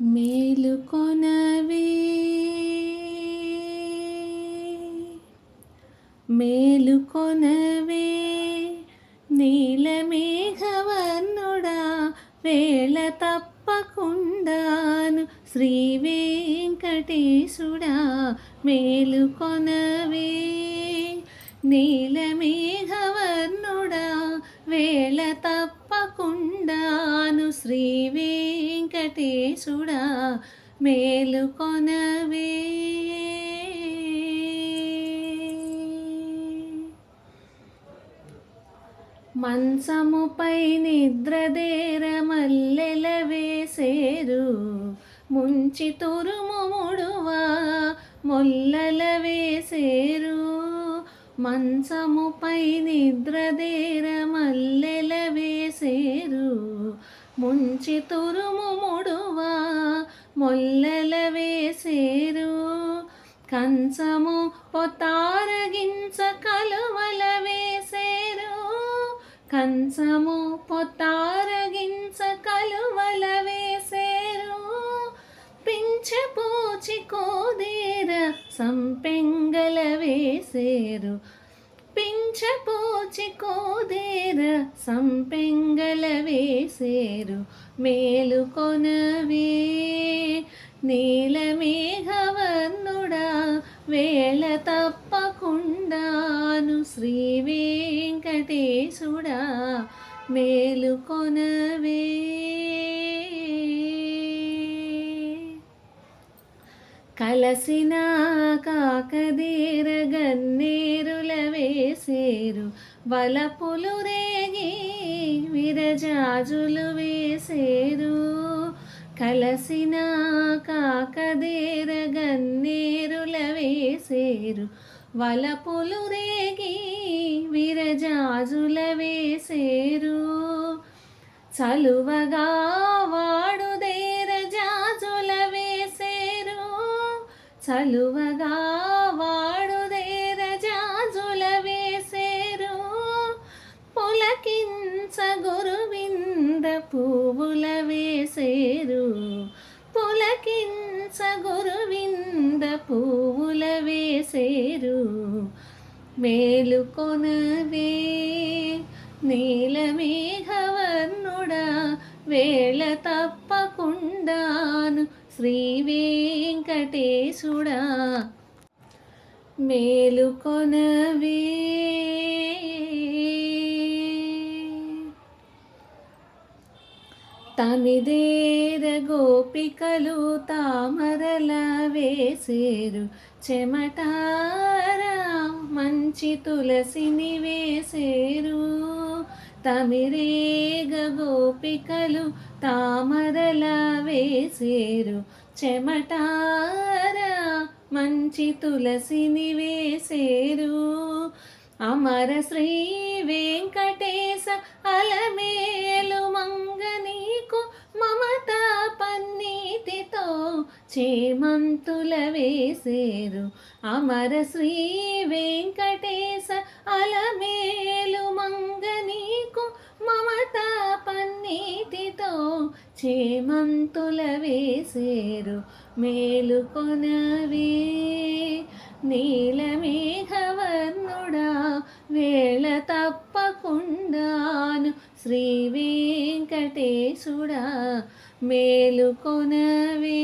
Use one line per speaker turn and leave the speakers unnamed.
మేలుకొనవే మేలుకొనవే నీలమేఘవర్ణుడా వేళ తప్పకుండాను శ్రీ వెంకటేశుడా మేలుకొనవే నీలమేఘవర్ణుడా వేళ తప్పకుండాను శ్రీ వెంకటేశుడా మేలుకొనవే మంచముపై నిద్రదేర మల్లెల వేసేరు. ముంచి తురుముడువా మొల్లల వేసేరు. మంచముపై నిద్రదేర మల్లెల వేసేరు. ముంచి తురుము ముడువా మొల్లెల వేసేరు. కంచము పొతారగించ కలువల వేసేరు. కంచము పొతారగించ కలువల వేసేరు. పింఛపూచి కోదేర సంపెంగల వేసేరు. పింఛపూచి కోదేర సంపెంగల వేసేరు నీల నీలమేఘవర్ణుడా వేళ తప్పకుండాను శ్రీ వెంకటేశుడా మేలుకొనవే కలసిన కాకదీర గన్నేరుల వేసేరు వలపులు రేగి విరజాజులు వేసేరు. కలసిన కాకదేర గన్నేరుల వేసేరు వలపులు రేగి విరజాజుల వేసేరు. చలువగా చలువగా వాడుదేద జాజుల వేసేరు. పులకించ గురువింద పువ్వుల వేసేరు. పులకించ గురువింద పువ్వుల వేసేరు. మేలుకొనవే నీలమేఘవర్ణుడా వేళ తప్పకుండాను శ్రీ వెంకటేశుడా. మేలుకొనవే తమిదేర గోపికలు తామరల వేసేరు. చెమటారా మంచి తులసిని వేసేరు. తమిరేగ గోపికలు తామరల వేసేరు. చెమటార మంచి తులసిని వేసేరు. అమర శ్రీ వెంకటేశ అలమేలు మంగ చేమంతుల వేసేరు. అమర శ్రీ వెంకటేశ అలమేలు మంగ నీకు మమత పన్నీతితో చేమంతుల వేసేరు. మేలుకొనవే నీలమేఘవర్ణుడా వేళ తప్ప శ్రీ వెంకటేశుడా మేలుకొనవే.